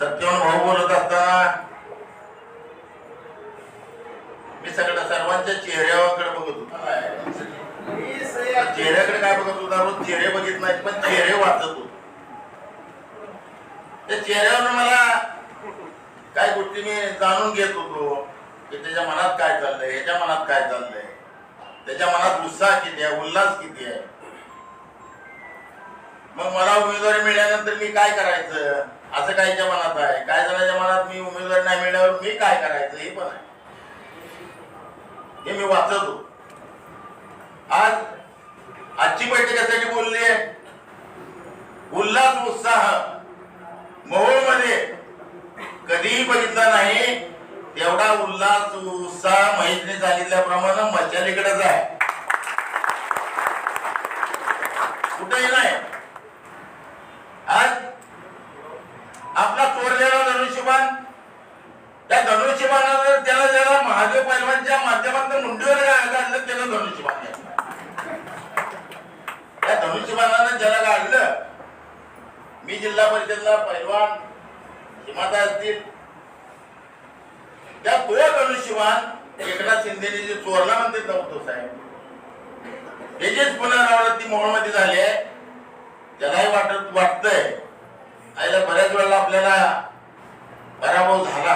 सत्यवान भाऊ बोलत असताना मी सगळ्या सर्वांच्या चेहऱ्याकडे बघत होतो. चेहऱ्याकडे काय बघत होता? रोज चेहरे बघित नाहीत पण चेहरे वाचत होतो. त्या चेहऱ्यावर मला काय गोष्टी मी जाणून घेत होतो की त्याच्या मनात काय चाललंय ह्याच्या मनात काय चाललंय त्याच्या मनात उत्साह किती आहे उल्हास किती आहे? मग मला उमेदवारी मिळाल्यानंतर मी काय करायचं? असं काहीच्या मनात आहे. काय जणांच्या मनात? मी उमेदवारी नाही मिळाल्यावर मी काय करायचं? हे पण आहे. हे मी वाचतो आज आजची बैठक यासाठी बोलली आहे? उल्हास उत्साह. मोहोळमध्ये कधीही बघितला नाही तेवढा उल्हास उत्साह महेशने सांगितल्याप्रमाणे मचालीकडेच आहे. कुठेही नाही. आज आपला चोरलेला धनुष्यबाण त्या धनुष्यबाणावर त्याला ज्याला महादेव पैलवानच्या माध्यमातून मुंडीवर गाडलं त्याला धनुष्यबाण त्या धनुष्यबाणानं ज्याला गाडलं मी जिल्हा परिषदला पैलवान हिमाता असतील. त्या तो धनुष्यबाण एकनाथ शिंदेने जे चोरला म्हणते नव्हतो साहेब. त्याचीच पुनरावृत्ती मोहोळमध्ये झाली आहे त्यालाही वाटत वाटतंय. आईला बऱ्याच वेळेला आपल्याला पराभव झाला.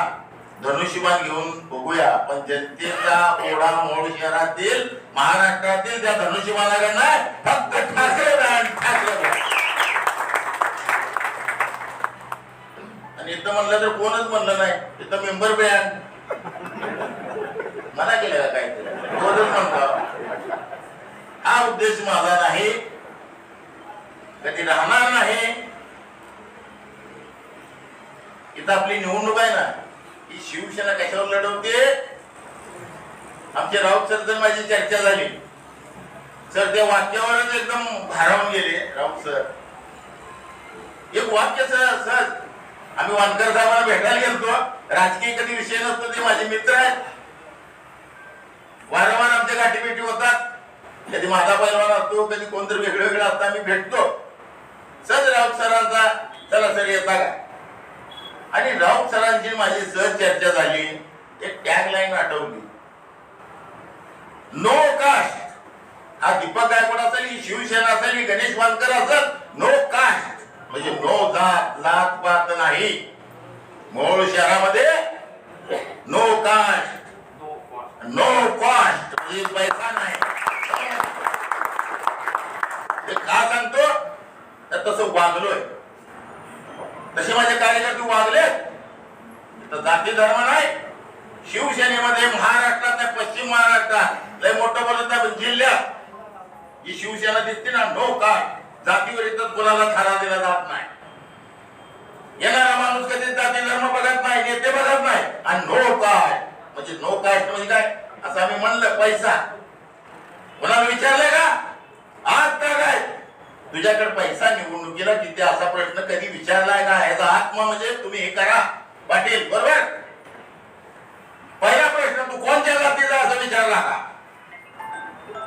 धनुष्यबाण घेऊन बघूया. पण जनतेचा ओढा मोड शहरातील महाराष्ट्रातील त्या धनुष्यबाणाकडनं फक्त ठाकरे बँड ठाकरे आणि इथं म्हणलं तर कोणच म्हणलं नाही. इथं मेंबर बँड मला केलं काय कोणच म्हणतो हा उद्देश माझा नाही. कधी राहणार नाही. इथं आपली निवडणूक आहे ना ही शिवसेना कशावर लढवते? आमचे राऊत सर तर माझी चर्चा झाली सर त्या वाक्यावरच एकदम भारावून गेले राऊत सर. एक वाक्य सर सर आम्ही वानकर साहेबांना भेटायला गेलतो राजकीय कधी विषय नसतो ते माझे मित्र आहेत. वारंवार आमच्या गाठीभेटी होतात. कधी माझा पैलवान असतो कधी कोणतरी वेगळं वेगळं असतं आम्ही भेटतो. सहज राऊत सरांचा चला सर येता का आणि राऊत सरांची माझी सहज चर्चा झाली. एक टॅग लाईन आठवली. No caste. हा दीपक गायकवाड असेल शिवसेना असेल गणेश वानकर असेल नो कास्ट. म्हणजे नो जात लात पात नाही. मोहोळ शहरामध्ये नो कास्ट. No cost. म्हणजे पैसा नाही हे का सांगतो तर तसं वागलोय. तसे माझे कार्यकर्ते वागले? तर जाती धर्म नाही. शिवसेनेमध्ये महाराष्ट्रात नाही पश्चिम महाराष्ट्रात लय मोठं बोलत नाही जिल्ह्यात. ही शिवसेना दिसते ना नो का? जातीवर इथं कुणाला थारा दिला जात नाही. येणारा माणूस कधी जाती धर्म बघत नाही नेते बघत नाही. आणि नो काय? म्हणजे नो कास्ट म्हणजे काय? असं आम्ही म्हणलं पैसा. कोणाला विचारलंय का? आज काय? तुझ्याकडे पैसा निवडणुकीला किती असा प्रश्न कधी विचारलाय का? याचा आत्मा म्हणजे तुम्ही हे करा. पाटील बरोबर? पहिला प्रश्न तू कोणत्या जातीचा असं विचारला का?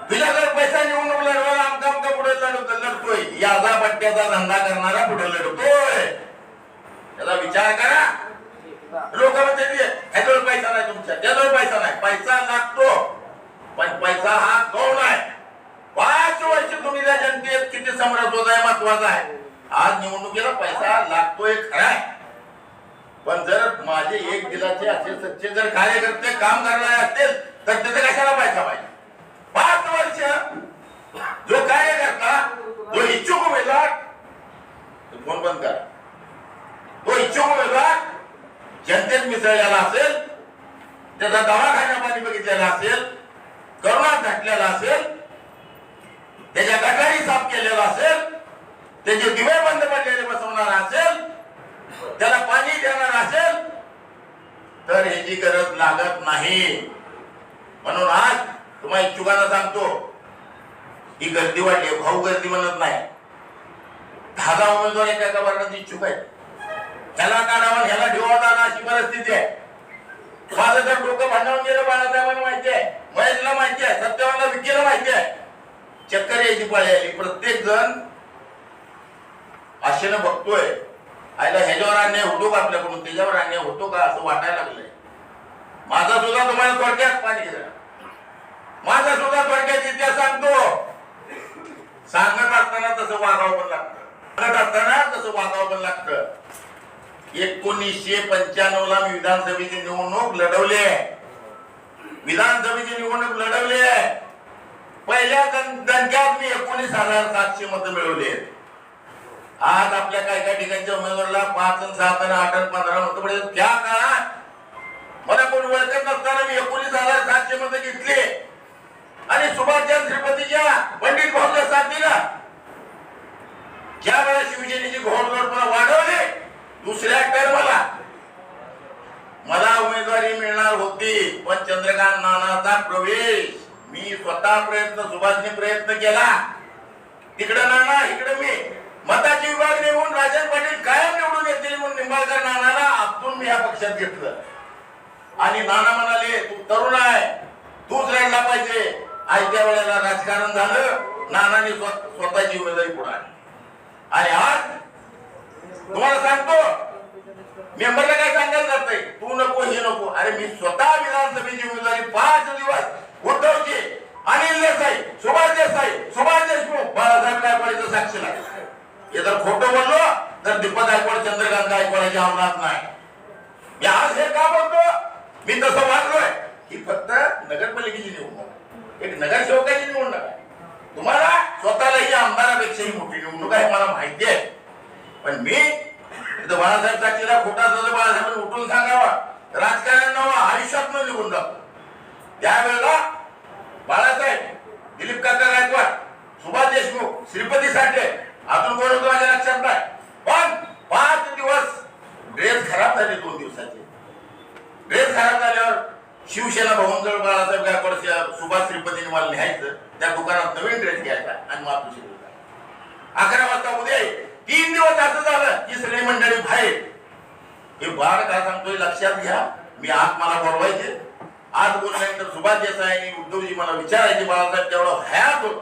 तुझ्याकडे पैसा निवडणूक लढवायला आमका आमका पुढे लढवत लढतोय. याचा पट्ट्याचा धंदा करणारा पुढे लढतोय. त्याला विचार करा. लोक म्हणते ह्याजवळ पैसा नाही तुमच्या त्याजवळ पैसा नाही पैसा लागतो. पण पैसा हा गौण आहे. वर्ष तुम्ही त्या जनतेत? किती सम्राट होत आहे महत्त्वाचा आहे. आज निवडणुकीला पैसा लागतोय खराय पण जर माझे एक दिलाचे असे सच्चे जर कार्यकर्ते काम करणारे असतील तर तिथे कशाला पैसा पाहिजे? पाच वर्ष जो कार्यकर्ता जो इच्छुक उमेदवार फोन बंद करा. तो इच्छुक उमेदवार जनतेत मिसळलेला असेल त्याचा दवाखान्यामध्ये बघितलेला असेल करोना घातलेला असेल त्याच्या गटारी साफ केलेला असेल त्याचे दिवे बंद पडलेले बसवणार असेल त्याला पाणी देणार असेल तर ह्याची गरज लागत नाही. म्हणून आज तुम्हाला इच्छुकांना सांगतो ही गर्दी वाढली भाऊ गर्दी म्हणत नाही. दहा दहा उमेदवार एका एका वर्गात इच्छुक आहे. ह्याला काढावा ह्याला ठेवा जाणं अशी परिस्थिती आहे. माझं तर डोकं भांडावून गेलं बाळासाहेबांना माहिती आहे. महेशला माहिती आहे सत्यवानला विकीला माहिती आहे. चक्कर यायची पाळी आली. प्रत्येक जण आशेनं बघतोय. आयला ह्याच्यावर अन्याय होतो का आपल्याकडून? त्याच्यावर अन्याय होतो का? असं वाटायला लागलंय. माझा सुद्धा तुम्हाला थोडक्यात पाणी माझा सुद्धा थोडक्यात इतिहास सांगतो. सांगत असताना तसं वागावं पण लागतं. सांगत असताना तसं वागावं पण लागतं. एकोणीसशे पंच्याण्णव ला मी विधानसभेची निवडणूक लढवली आहे. विधानसभेची निवडणूक लढवली आहे. पहिल्या दण- दणक्यात मी एकोणीस हजार सातशे मत मिळवली आहेत. आज आपल्या काही काही ठिकाणच्या उमेदवाराला पाच आणि सात आणि आठ आणि पंधरा मत पडेल त्या काळात मला कोण ओळखत नसताना मी एकोणीस हजार सातशे मत घेतले. आणि सुभाषचंद्र श्रीपतीच्या पंडित भाऊला साथ दिला ज्या वेळा शिवसेनेची मला वाढवली दुसऱ्या टर्मला मला उमेदवारी मिळणार होती. पण चंद्रकांत नानाचा प्रवेश. मी स्वतः प्रयत्न सुभाषने प्रयत्न केला. तिकडे नाना इकडे मी. मताची विभागणी होऊन राजन पाटील कायम निवडून येतील म्हणून निंबाळकर नानाला आपटून मी या पक्षात घेतलं. आणि नाना म्हणाले तू तरुण आहे. तूच लढला पाहिजे. आयत्या वेळेला राजकारण झालं. नानाने स्व- स्वतःची उमेदवारी पुढे आणि आज तुम्हाला सांगतो मेंबरला काय सांगायला जात तू नको हे नको. अरे मी स्वतः विधानसभेची उमेदवारी पाच दिवस उद्धवजी अनिल देसाई सुभाष देसाई सुभाष देशमुख बाळासाहेब गायकवाडीचं साक्षी लागलं हे जर खोटं बोललो तर दीपक गायकवाड चंद्रकांत गायकवाडाच्या अंमलात नाही. मी आज हे का बोलतो मी तसं वागलोय. ही फक्त नगरपालिकेची निवडणूक. एक नगरसेवक निवडणूक आहे तुम्हाला स्वतःला ही आमदारापेक्षाही मोठी निवडणूक आहे मला माहिती आहे पण मी इथं बाळासाहेब साक्षीला खोटा असलं तर बाळासाहेबांनी उठून सांगावं राजकारण नवं आयुष्यात न निघून जातो त्यावेळेला बाळासाहेब दिलीप काका गायकवाड सुभाष देशमुख श्रीपती साठे अजून कोण होतं माझ्या लक्षात नाही पण पाच दिवस ड्रेस खराब झाले दोन दिवसाचे ड्रेस खराब झाल्यावर शिवसेना भवनजवळ बाळासाहेब गायकवाड श- सुभाष श्रीपतीने मला लिहायचं त्या दुकानात नवीन ड्रेस घ्यायचा आणि मातृ अकरा वाजता उद्या ये. तीन दिवस असं झालं की सगळी मंडळी बाहेर हे बाळ काय सांगतोय लक्षात घ्या मी आज मला बोलवायचे आज जायचं आहे देसाई उद्धवजी मला विचारायचे बाळासाहेब तेवढं हयात होत.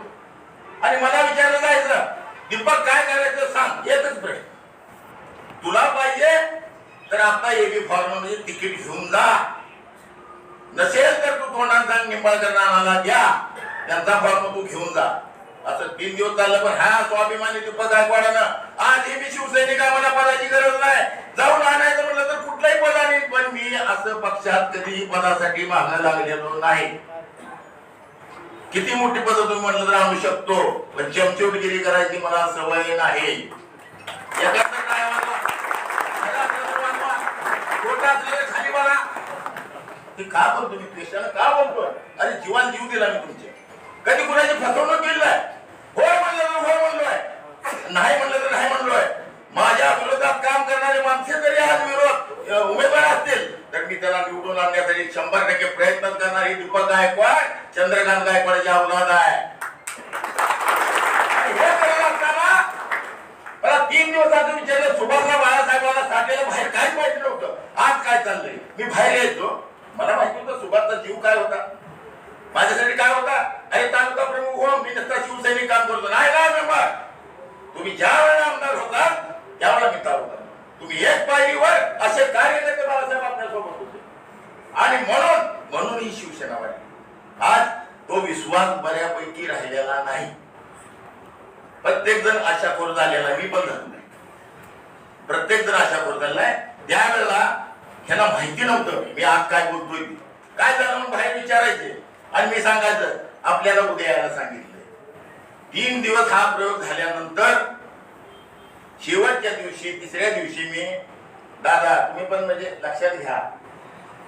आणि मला विचारलं जायचं दीपक काय करायचं सांग एकच प्रश्न. तुला पाहिजे तर आता एबी फॉर्ममध्ये तिकीट घेऊन जा. नसेल तर तू तोंडांचा निंबाळकर नानाला द्या त्यांचा फॉर्म तू घेऊन जा. असं तीन दिवस चाललं पण हा स्वाभिमानी दीपक गायकवाडानं आज एबी मी शिवसैनिक पदाची गरज नाही. जाऊन आणायचं म्हटलं तर कुठलाही पद आणीन पण मी असं पक्षात कधीही पदासाठी मागं लागलेलो नाही. किती मोठी पद तुम्ही म्हटलं तर आणू शकतो पण चमचोटगिरी करायची मला सवय नाही. खाली बघा. ते का बोलतो मी? कृष्णाला का बोलतो अरे जीवन जीव दिला मी तुमचे कधी कुणाची फसवणूक केली नाही होय म्हणलं तर होय म्हणलोय नाही म्हणलं तर नाही म्हणलोय माझ्या विरोधात काम करणारे माणसे जरी आज विरोध अ, उमेदवार असतील तर मी त्याला निवडून आणण्यासाठी शंभर टक्के प्रयत्न करणार. ही दीपक गायकवाड चंद्रकांत गायकवाडची अवलाद आहे. हे करत असताना मला तीन दिवसाचं विचारलं सुभाषराव बाळासाहेबांना साठेला बाहेर काय माहिती नव्हतं आज काय चाललंय? मी बाहेर यायचो. मला माहिती होतं सुभाषचा जीव काय होता. माझ्यासाठी काय होता? अरे तालुका प्रमुख हो मी नसता शिवसैनिक काम करतो. नाही ना मेंबर तुम्ही ज्या वेळेला आमदार होता त्यावेळेला मी तालुका तुम्ही एक पायरीवर असे कार्यकर्ते बाळासाहेब आपल्यासोबत होते. आणि म्हणून म्हणून ही शिवसेना वाढली. आज तो विश्वास बऱ्यापैकी राहिलेला नाही. प्रत्येक जण आशा करू झालेला मी पण झालो नाही. प्रत्येक जण आशा करू झालाय त्यावेळेला ह्याला माहिती नव्हतं मी. आज काय बोलतोय काय झालं म्हणून बाहेर विचारायचे? आणि मी सांगायचं आपल्याला उद्या यायला सांगितलं तीन दिवस हा प्रयोग झाल्यानंतर शेवटच्या दिवशी तिसऱ्या दिवशी मी दादा तुम्ही पण म्हणजे लक्षात घ्या.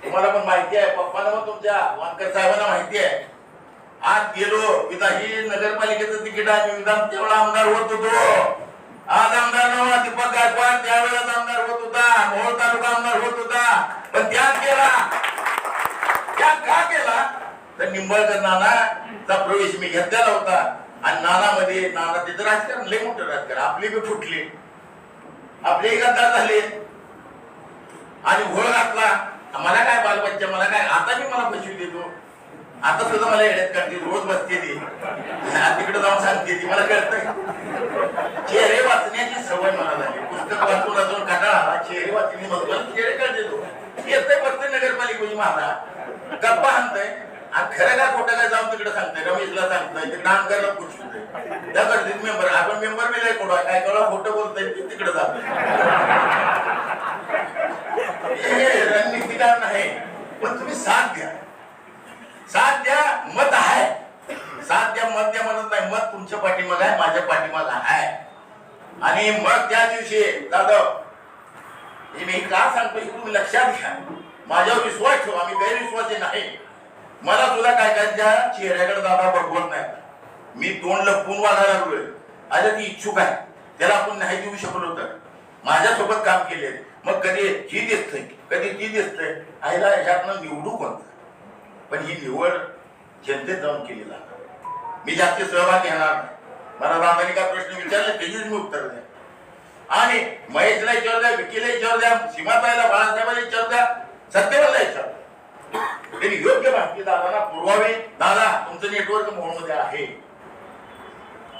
तुम्हाला पण माहिती आहे पप्पाला पण तुमच्या वानकर साहेबांना माहिती आहे. आज गेलो विधान नगरपालिकेचं तिकीट आहे विधान तेवढा आमदार होत होतो. आज आमदार नव्हता दीपक गायकवाड त्यावेळेस आमदार होत होता मोहोळ तालुका आमदार होत होता. पण त्यात गेला. त्या का केला तर निंबाळकर नानाचा प्रवेश मी घेतलेला होता. आणि नानामध्ये नाना तिथं राजकारण लय मोठं राजकारण. आपली बी फुटली. आपले गद्दार झाले. आणि घोळ घातला. मला काय बालबच्चा मला काय? आता मी मला फसवी देतो. आता सुद्धा मला येण्यात काढते रोज बसते ती. तिकडे जाऊन सांगते ती. मला कळतंय. चेहरे वाचण्याची सवय मला झाली. पुस्तक वाचून वाचून कंटाळा आला. चेहरे वाचणी मग चेहरे कळते तो. येतंय बसतंय नगरपालिकेची माझा गप्पा आणतंय आणि खरं काय खोटं काय जाऊन तिकडे सांगतोय रमेशला सांगतोय ते डान्सरला पुछतंय त्या गर्दीत मेंबर आपण मेंबर मी नाही कोणा काय कळा खोटं बोलतोय ते तिकडे जातंय. हे नाही पण तुम्ही साथ द्या. साथ द्या मत आहे. साथ द्या मत द्या म्हणत नाही. मत तुमच्या पाठीमाग आहे माझ्या पाठीमाग आहे. आणि मग त्या दिवशी जाधव हे मी का सांगतो तुम्ही लक्षात घ्या. माझ्यावर विश्वास ठेवा मी गैरविश्वासी नाही. मला सुद्धा काय काय त्या चेहऱ्याकडे दादा बघवत नाही. मी तोंड लपवून वागायला लागलोय. अरे ती इच्छुक आहे. त्याला आपण नाही देऊ शकलो तर. माझ्यासोबत काम केले. मग कधी ही दिसतंय? कधी ती दिसतंय? आईला ह्यातनं निवडू कोणतं पण ही निवड जनतेत जाऊन केली जाणार मी जास्त सहभाग घेणार नाही. मला दादाने का प्रश्न विचारले त्याचीच मी उत्तर द्या आणि महेशला विचार द्या विकीला विचार द्या सीमाताईला बाळासाहेबाला विचार द्या सत्यवाला विचार द्या. योग्य माहिती दादाला पुरवावी. दादा तुमचं नेटवर्क मोडमध्ये आहे.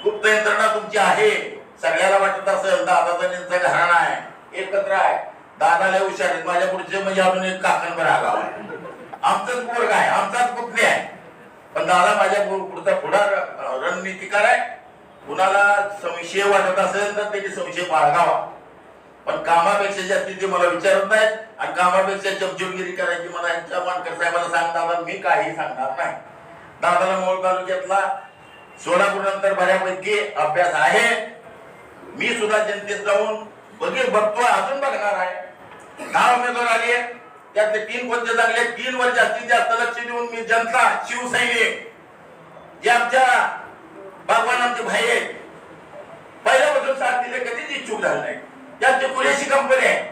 गुप्त यंत्रणा तुमची आहे. सगळ्याला वाटत असेल दादाचा त्यांचा घराणा आहे. एकत्र आहे. दादाला हुशार आहेत. माझ्या पुढचे म्हणजे अजून एक काकांवर आगाव गाव आहे. आमचंच पोरग आहे. आमचाच पुतणे आहे. पण दादा माझ्या पुढचा पुढा रणनीतीकार रणनीतिकार आहे. कुणाला संशय वाटत असेल तर त्याची संशय बाळगावा. पण कामापेक्षा जास्ती ते मला विचारत नाहीत. आणि कामापेक्षा चमचमगिरी करायची मला यांच्या मानकर साहेबाला सांग दादा मी काही सांगणार नाही. दादाला मोळ तालुक्यातला सोलापूर नंतर बऱ्यापैकी अभ्यास आहे. मी सुद्धा जनतेत जाऊन बघील बघतो अजून बघणार आहे. दहा उमेदवार आले त्यातले तीन कोणते चांगले तीन वर जास्तीत जास्त लक्ष देऊन मी जनता शिवसैनिक जे आमच्या भगवान आमचे भाई आहेत पहिल्यापासून साथ दिले कधीच इच्छुक झाले नाही त्यांची कुरेशी कंपनी आहे?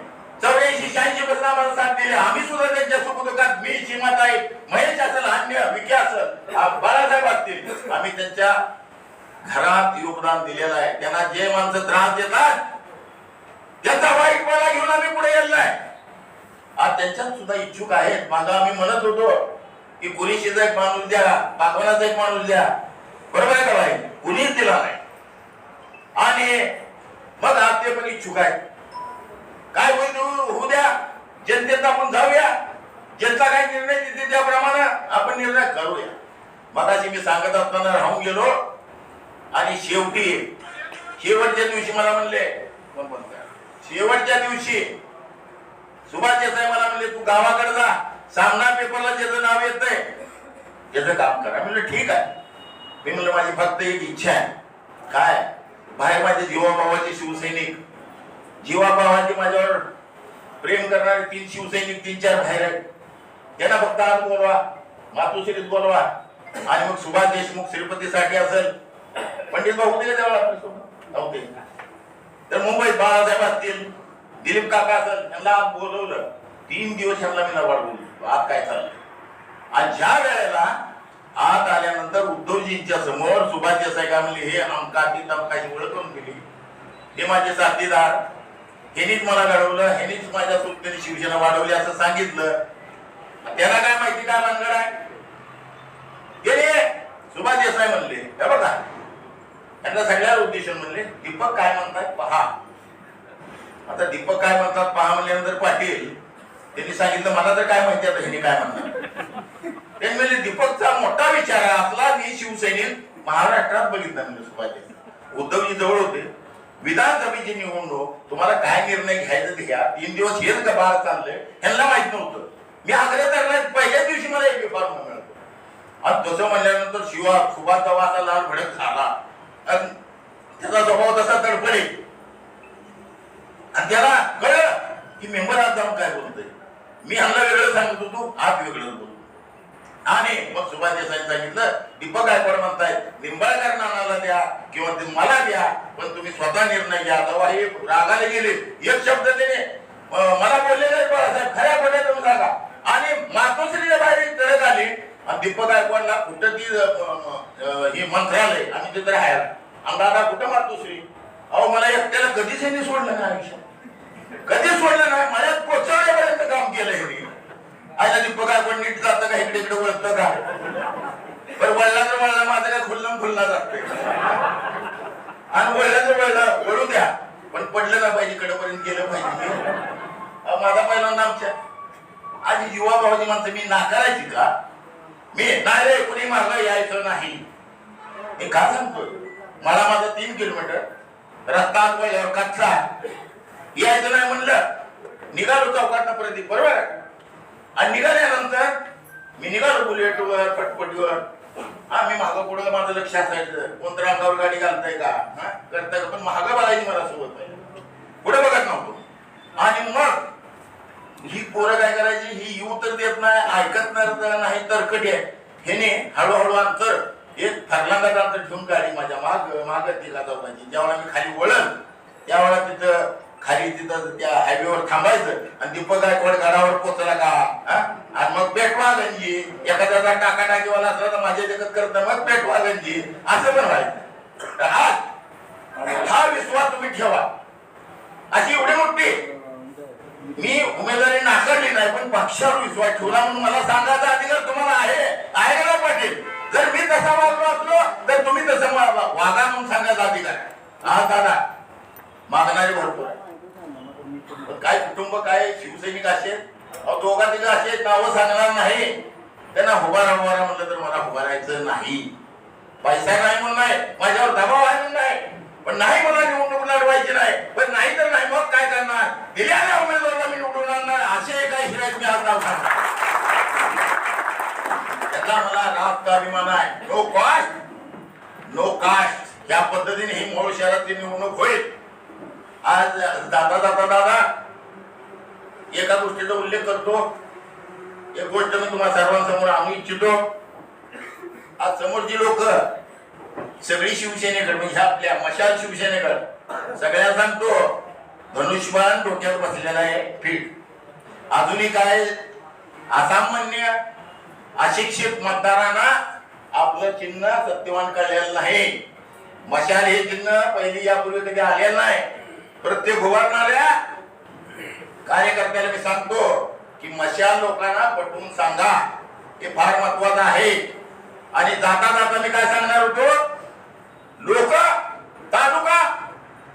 चौऱ्याऐंशी शहाऐंशी पासून आम्हाला साथ दिली. आम्ही सुद्धा त्यांच्या सुखदुःखात मी सीमाताई महेश असेल अन्य विखे असेल बाळासाहेब असतील. आम्ही त्यांच्या घरात योगदान दिलेलं आहे. त्यांना जे माणसं त्रास देतात त्याचा मला घेऊन आम्ही पुढे गेलाय आज त्यांच्यात सुद्धा इच्छुक आहेत. माझा आम्ही म्हणत होतो की कुरेशीचा एक माणूस द्या पाकवानाचा एक माणूस द्या. बरोबर आहे का भाई कुणीच दिला नाही. आणि मग आज ते पण इच्छुक आहे काय होईल हो, होऊ द्या. जनतेत आपण जाऊया. जनता काय निर्णय देते त्याप्रमाणे आपण निर्णय करूया. मगाशी मी सांगत असताना राहून गेलो आणि शेवटी शेवटच्या दिवशी मला म्हणले कोण बोलतोय? शेवटच्या दिवशी सुभाष देसाई मला म्हणले तू गावाकडे जा. सामना पेपरला ज्याचं नाव येतंय त्याचं काम करा. म्हणलं ठीक आहे. मी म्हणलं माझी फक्त एक इच्छा आहे. काय? बाहेर माझे जीवाभावाचे शिवसैनिक. जीवाभावाचे माझ्यावर प्रेम करणारे तीन शिवसैनिक तीन चार बाहेर आहेत. त्यांना फक्त आज बोलवा मातोश्रीत बोलवा. आणि मग सुभाष देशमुख श्रीपतीसाठी असेल. पंडित भाऊ दिले तेव्हा. आपल्यासोबत नव्हते तर मुंबईत बाळासाहेब असतील दिलीप काका असेल यांना आज बोलवलं. तीन दिवस यांना मी नवाड बोललो. आज काय चाललं आणि ज्या वेळेला गांधीजींच्या समोर सुभाष देसाई काय म्हणले हे अमका तमकाची ओळख करून दिली. हे माझे साथीदार. हेनीच मला घडवलं हेनीच माझ्या सुटकेने शिवसेना वाढवली असं सांगितलं. त्याला काय माहिती काय रंगड आहे? गेले. सुभाष देसाई म्हणले हे बघा. त्यांना सगळ्याला उद्देशून म्हणले दीपक काय म्हणतात पहा. आता दीपक काय म्हणतात पहा म्हणल्यानंतर पाटील. त्यांनी सांगितलं मला तर काय माहिती आता ह्यांनी काय म्हणणार त्यांनी दीपकचा मोठा विचार आहे असला मी शिवसैनिक महाराष्ट्रात बघितला म्हणजे सुभाष उद्धवजी जवळ होते. विधानसभेची निवडणूक तुम्हाला काय निर्णय घ्यायचा ते घ्या. तीन दिवस हेच का बाहेर चाललंय. ह्यांना माहीत नव्हतं. मी आग्रह करणार पहिल्याच दिवशी मला एक पेपर मिळतो आणि तसं म्हणल्यानंतर शिवा सुभाष जवा असा लाल भडक झाला. आणि त्याचा स्वभाव तसा तडफडे. आणि त्याला कळलं की मेंबर आज जाऊन काय बोलतोय. मी ह्यांना वेगळं सांगत होतो आज वेगळं बोलतो आणि मग सुभाष देसाई सांगितलं दीपक गायकवाड म्हणतायत निंबाळकर नानाला द्या किंवा मला द्या पण तुम्ही स्वतः निर्णय घ्या. तेव्हा हे रागाने गेले. एक शब्द त्याने मला बोलले नाही बाळासाहेब खऱ्या खोट्या तुम्ही सांगा. आणि मातोश्रीच्या बाहेर एक तडक आली. आणि दीपक गायकवाडला कुठं ती हे मंत्रालय आणि तिथे राहायला आणि दादा कुठं मातोश्री? अहो मला एकट्याला कधीच यांनी सोडलं नाही आयुष्यात. कधीच सोडलं नाही. मला पोचवण्यापर्यंत काम केलं ह्यांनी आयला दिप्प काय पण नीट जातं का? इकडे इकडे वळतं का? बरं वळला तर वळला माझं काय खुल्लम खुल्ला जातोय. आणि वळला तर वळला वळू द्या. पण पडलं ना पाहिजे कडेपर्यंत गेलं पाहिजे? अहो, माझा पहिल्यांदा आमच्या आज युवा भावाची माणसं मी नाकारायची का? मी नाही रे कुणी मागं यायचं नाही. मी का सांगतोय? मला माझं तीन किलोमीटर रस्ता आत पहिल्यावर कच्चा यायचं नाही म्हणलं निघालो चौकातनं परत बरोबर आहे आणि निघाल्यानंतर मी निघालो बुलेटवर पटपटीवर. हा मी मागं पुढं माझं लक्ष असायचं. कोणत्या अंगावर गाडी घालताय का? हा करताय का पण महाग बघायची मला सोबत पाहिजे पुढे बघत नव्हतो. आणि मग ही पोरं काय करायची? ही येऊ तर देत नाही ऐकत नाही तरकटी आहे. हेने हळूहळू अंतर एक फरलांगाचं अंतर ठेवून गाडी माझ्या माग माग तिला जाऊची जेव्हा मी खाली वळण त्यावेळेला तिथं खाली तिथं त्या हायवेवर थांबायचं आणि दीपक गायकवाड गडावर पोचला का? आणि मग पेटवा गंजी एखाद्याचा टाका टाकीवाला असला तर माझ्या जगत करत मग पेटवा गंजी असं पण व्हायचं. तर हा विश्वास तुम्ही ठेवा. अशी एवढी मोठी. मी उमेदवारी नाकारली नाही पण पक्षावर विश्वास ठेवला म्हणून मला सांगायचा अधिकार तुम्हाला आहे. आहे का पाटील? जर मी तसा वागलो असलो तर तुम्ही तसं वागा म्हणून सांगायचा अधिकार हा दादा मागणारे भरपूर आहे. काय कुटुंब काय शिवसैनिक असे अहो, दोघा तिघा असे नावं सांगणार नाही त्यांना हुबारा हुबारा म्हटलं तर मला हुबारायचं नाही. पैसा नाही म्हणून नाही माझ्यावर दबाव आहे म्हणून नाही. पण नाही मला निवडणूक लढवायची नाही. पण नाही तर नाही मग काय करणार? दिलेल्या उमेदवाराला मी निवडून नाही असे काही शिरायचे मी आज नाव सांगणार. त्याचा मला रात का अभिमान आहे. नो कॉस्ट नो कास्ट या पद्धतीने ही मूळ शहरातली निवडणूक होईल. आज दादा दादा दादा एका गोष्टीचा उल्लेख करतो. एक गोष्ट मी तुम्हाला सर्वांसमोर आणू इच्छितो. आज समोरची लोक सगळी शिवसेनेकडे म्हणजे ह्या आपल्या मशाल शिवसेनेकडे सगळ्या सांगतो धनुष्यबाण डोक्यावर बसलेला आहे फिट. अजूनही काय असामान्य अशिक्षित मतदारांना आपलं चिन्ह सत्यवान कळलेलं नाही. मशाल हे चिन्ह पहिली यापूर्वी कधी आलेलं नाही. प्रत्येक उभारणाऱ्या कार्यकर्त्याला मी सांगतो की मशाल लोकांना पटवून सांगा. हे फार महत्वाचं आहे. आणि जाता जाता मी काय सांगणार होतो? लोक तालुका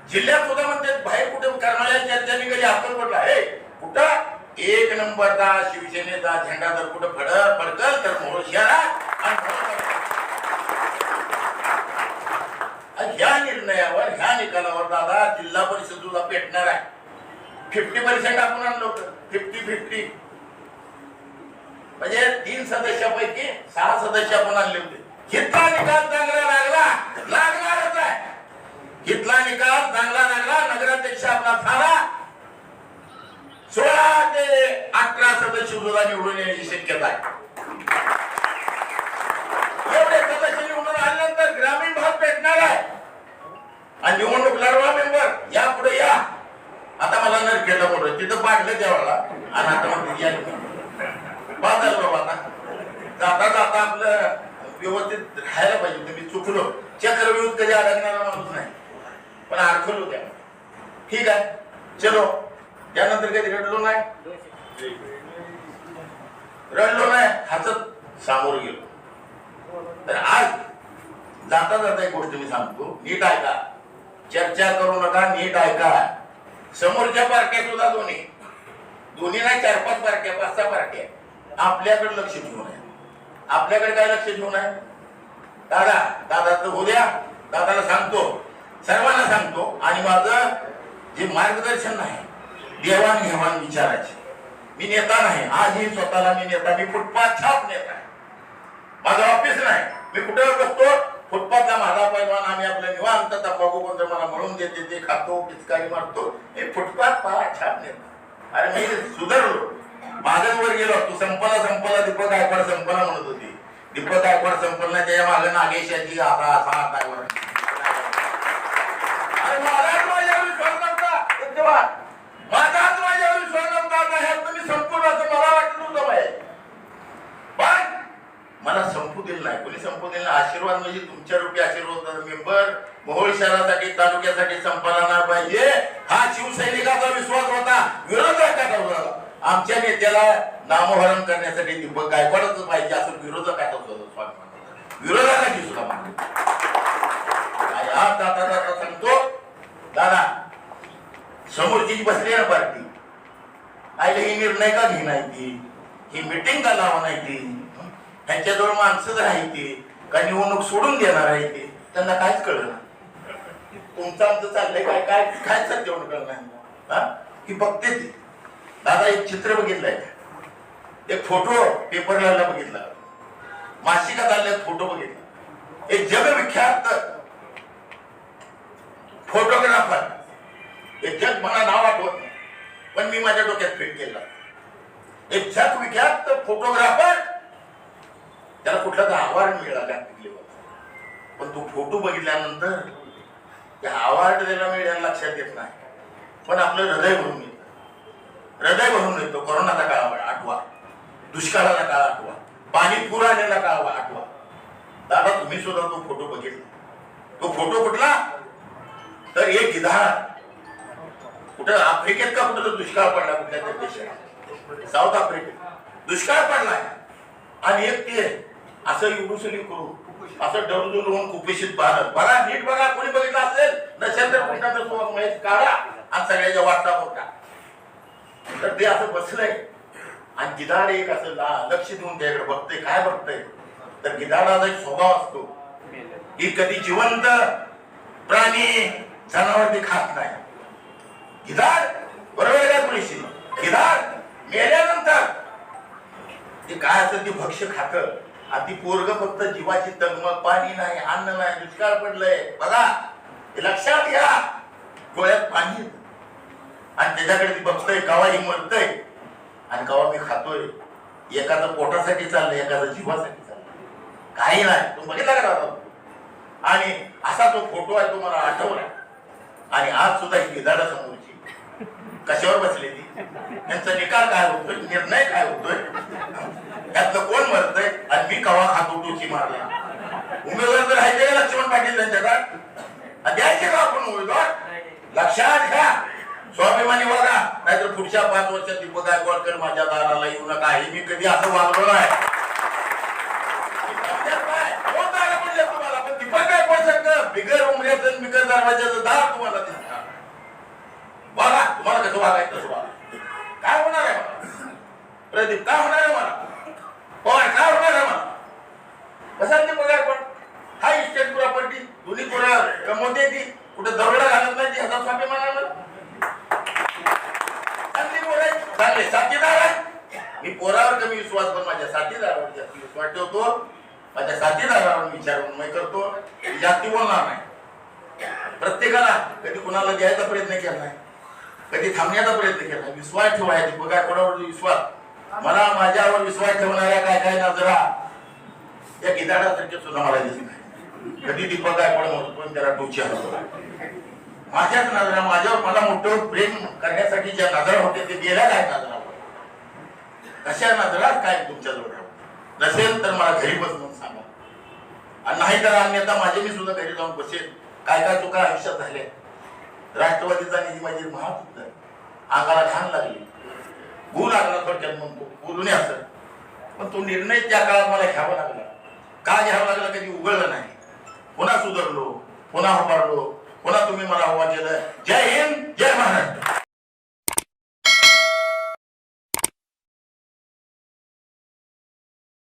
जिल्ह्यात सुद्धा म्हणते बाहेर कुठे करणाऱ्या चर्चा कधी हातून पडला हे कुठं? एक नंबरचा शिवसेनेचा झेंडा जर कुठं फड फडकल तर मोहोळ शहरात आणि मोहोळ तालुक्यात. आणि ह्या निर्णयावर ह्या निकालावर दादा जिल्हा परिषद सुद्धा पेटणार आहे. फिफ्टी पर्सेंट आपण आणलं होतं. Fifty fifty. म्हणजे तीन सदस्यापैकी सहा सदस्य आपण आणले होते. हितला निकाल चांगला लागला लागणारच आहे. हितला निकाल चांगला लागला नगराध्यक्ष आपला झाला. सोळा ते अठरा सदस्य सुद्धा निवडून येण्याची शक्यता आहे. एवढे सदस्य निवडून आल्यानंतर ग्रामीण भाग पेटणार आहे. आणि निवडणूक लढवा मेंबर. या पुढे या. आता मला नरखेडला बोलव तिथं पाडलं देवाला. आणि आता म्हणते या बाद झालं बाबा आता. जाता जाता आपलं व्यवस्थित राहायला पाहिजे तुम्ही चुकलो. चक्रव्यूह कधी अडकणारा माणूस नाही. पण अडकलो त्या ठीक आहे. चलो. त्यानंतर कधी रडलो नाही? रडलो नाही. हसत सामोर गेलो. तर आज जाता जाता एक गोष्ट मी सांगतो. नीट ऐका. चर्चा करू नका नीट ऐका. समोरच्या पार्ट्या सुद्धा दोन्ही. दोन्ही नाही चार पाच पार्ट्या पाच सहा पार्ट्या आपल्याकडे लक्ष ठेवून आहे. आपल्याकडे काय लक्ष ठेवून आहे? दादा दादा तर होऊ द्या. दादाला सांगतो. सर्वांना सांगतो. आणि माझं जे मार्गदर्शन आहे देवाणघेवाण विचारायचे. मी नेता नाही. आजही स्वतःला मी नेता. मी फुटपाथ छाप नेता आहे. माझं ऑफिस नाही. मी कुठे बसतो? फुटपाथला माझा पैलवान आम्ही आपलं निवांत तंबाखू कोणतं मला म्हणून देते ते खातो पिचकारी मारतो. हे फुटपाथ फार छान अरे मी सुधारलो. मागणवर गेलो तू संपला संपला दीपक गायकवाड संपला म्हणत होती. दीपक गायकवाड संपला नाही त्याच्यामागे नागेशाची आता असा आता अरे महाराज माझ्यावर विश्वास नव्हता सत्यवान माझाच माझ्यावर विश्वास नव्हता आता ह्यात तुम्ही संपूर्ण असं मला वाटलं होतं बाहेर पण मला संपू दिलं नाही. कोणी संपू दिलं आशीर्वाद म्हणजे तुमच्या रूपी आशीर्वाद मेंबर मोहोळ शहरासाठी तालुक्यासाठी संपाला पाहिजे. हा शिवसैनिकाचा विश्वास होता. विरोधकाचा होता आमच्या नेत्याला नामोहरण करण्यासाठी दीपक गायकवाडच पाहिजे असं विरोधकाचं होतं स्वामी म्हणतात. विरोधकाची सुद्धा मागणी. आणि आज जाता सांगतो दादा समोरची बसली ना पार्टी. आईला ही निर्णय का घेणार ती? ही मिटिंग का लावा नाही ती? ह्यांच्याजवळ माणसं आहे का निवडणूक सोडून देणार आहे ते. त्यांना काहीच कळलं तुमचं आमचं चाललंय काय? काय? काय सत्य होऊन कळलं नाही हा? ही बघते ती. दादा एक चित्र बघितलंय. एक फोटो पेपरला बघितला. मासिकात आलेला फोटो बघितला. एक जगविख्यात फोटोग्राफर एक जग मला नाव आठवत नाही. पण मी माझ्या डोक्यात फिट केला. एक जगविख्यात फोटोग्राफर त्याला कुठला तर अवॉर्ड मिळाला पण तो फोटो बघितल्यानंतर त्या अवॉर्ड त्याला मिळायला लक्षात येत नाही. पण आपलं हृदय भरून येतं. हृदय भरून येतो. कोरोनाचा काळ आठवा. दुष्काळाचा काळ आठवा. पाणी पूर आलेला काळ आठवा. दादा तुम्ही सुद्धा तो फोटो बघितला. तो फोटो कुठला? तर एक गिधाड. कुठं आफ्रिकेत का कुठं दुष्काळ पडला कुठल्या तरी देशात? साऊथ आफ्रिकेत. दुष्काळ पडलाय. आणि एक ते असं युडुसली करू. असं डरडुल होऊन कुपेशीत भारत बघा नीट बघा कोणी बघितलं असेल? नसेल तर कुठं तो महेश काढा आणि सगळ्याच्या वाटता होता तर ते असं बसलंय. आणि गिधाड एक असं लक्ष देऊन त्याकडे बघतंय काय बघतंय? तर गिधाडाचा एक स्वभाव असतो. की कधी जिवंत प्राणी जनावर ते खात नाही. गिधाड बरोबर आहे गिधाड मेल्यानंतर ते काय असं ते भक्ष्य खात. आधी पोरग फक्त जीवाची तगमग पाणी नाही अन्न नाही दुष्काळ पडलंय. बघा हे लक्षात घ्या. डोळ्यात पाणी आणि त्याच्याकडे ती बघतोय गावा ही मरतय. आणि गावा मी खातोय. एकाचं पोटासाठी चाललंय एकाचं जीवासाठी चाललंय. काही नाही. तू बघितला का दादा? आणि असा तो फोटो आहे तो मला आठवला. आणि आज सुद्धा ही गिधाडा समोरची कशावर बसली ती? त्यांचा निकाल काय होतोय? निर्णय काय होतोय? त्यातलं कोण मरतय? आणि मी कवा खातो टोची मारला? उमेदवार तर राहायचे का लक्ष्मण पाटील त्यांच्याकडे द्यायचे का आपण उमेदवार? लक्षात घ्या. स्वाभिमानी बघा नाहीतर पुढच्या पाच वर्षात दीपक गायकवाडकर माझ्या दाराला येऊ नका. हे मी कधी असं वागलो नाही. बिगर उमऱ्याचं बिगर दरवाजाचं दार तुम्हाला दिसणार बघा तुम्हाला कसं वागायचं तसं वागा. काय होणार आहे? प्रदीप काय होणार आहे मला पवार काय होणार आहे मला कसा ते पगार पण हा इस्टेट प्रॉपर्टी दोन्ही पुरा कमवते ती कुठं दरोडा घालत नाही ती ह्याचा स्वाभिमान आहे मला चांगली बोलायची चांगले साथीदार आहे मी पोरावर कमी विश्वास पण माझ्या साथीदारावर जास्त विश्वास ठेवतो माझ्या साथीदारावर विचार मी करतो. जास्ती बोलणार नाही. प्रत्येकाला कधी कुणाला द्यायचा प्रयत्न केला नाही कधी थांबण्याचा प्रयत्न केला नाही. विश्वास ठेवायचा बघा कोणावर विश्वास? मला माझ्यावर विश्वास ठेवणाऱ्या काय काय नजरा? या गिदाडासारखे सुद्धा मला दिसत नाही. कधी दीपक गायकवाड म्हणतो पण त्याला टोची माझ्याच नजरा माझ्यावर मला मोठं प्रेम करण्यासाठी ज्या नजरा होते ते गेल्या काय नजरा? कशा नजरा काय तुमच्याजवळ नसेल तर मला घरी बसून सांगा. आणि नाही तर अन्यथा माझे मी सुद्धा घरी जाऊन बसेल काय काय चुका आयुष्यात झाल्या? राष्ट्रवादीचा निधी माझी महाचुक आहे. अंगाला घाण लागली. गुण लागला थोडक्यात म्हणतो. बोलून असं पण तो निर्णय त्या काळात मला घ्यावा लागला. का घ्यावा लागला कधी उघडलं नाही. पुन्हा सुधारलो पुन्हा होबारलो पुन्हा तुम्ही मला हवा केलं. जय हिंद जय महाराष्ट्र.